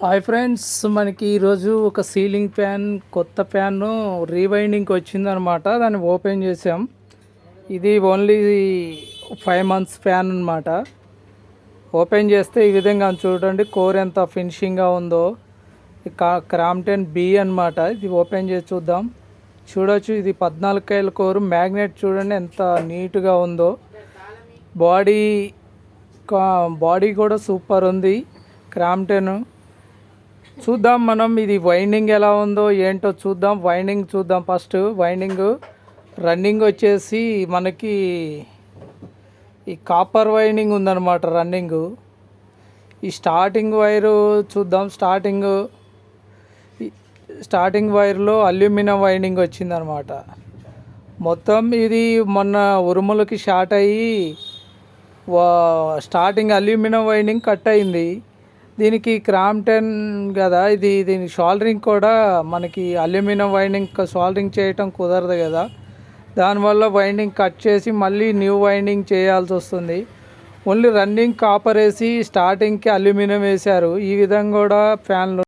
Hi friends మనకి ఈరోజు ఒక సీలింగ్ ఫ్యాన్ కొత్త ఫ్యాన్ రీవైండింగ్కి వచ్చిందనమాట. దాన్ని ఓపెన్ చేసాం. ఇది ఓన్లీ ఫైవ్ మంత్స్ ఫ్యాన్ అనమాట ఓపెన్ చేస్తే ఈ విధంగా చూడండి కోర్ ఎంత ఫినిషింగ్గా ఉందో. క్రామ్టెన్ బి అనమాట ఇది ఓపెన్ చేసి చూద్దాం. చూడొచ్చు ఇది పద్నాలుగు కాయల కోరు. మ్యాగ్నెట్ చూడండి ఎంత నీట్గా ఉందో. బాడీ బాడీ కూడా సూపర్ ఉంది. క్రామ్టెన్ చూద్దాం మనం ఇది వైండింగ్ ఎలా ఉందో ఏంటో చూద్దాం. వైండింగ్ చూద్దాం ఫస్ట్ వైండింగ్ రన్నింగ్ వచ్చేసి మనకి ఈ కాపర్ వైండింగ్ ఉందన్నమాట రన్నింగ్ ఈ స్టార్టింగ్ వైరు చూద్దాం. స్టార్టింగ్ స్టార్టింగ్ వైర్లో అల్యూమినియం వైండింగ్ వచ్చిందనమాట మొత్తం ఇది మొన్న ఉరుములకి షార్ట్ అయ్యి స్టార్టింగ్ అల్యూమినియం వైండింగ్ కట్ అయింది. దీనికి క్రామ్టెన్ కదా ఇది దీని షోల్డరింగ్ కూడా మనకి అల్యూమినియం వైండింగ్ సోల్డరింగ్ చేయటం కుదరదు కదా. దానివల్ల వైండింగ్ కట్ చేసి మళ్ళీ న్యూ వైండింగ్ చేయాల్సి వస్తుంది. ఓన్లీ రన్నింగ్ కాపర్ వేసి స్టార్టింగ్కి అల్యూమినియం వేశారు. ఈ విధంగా కూడా ఫ్యాన్లు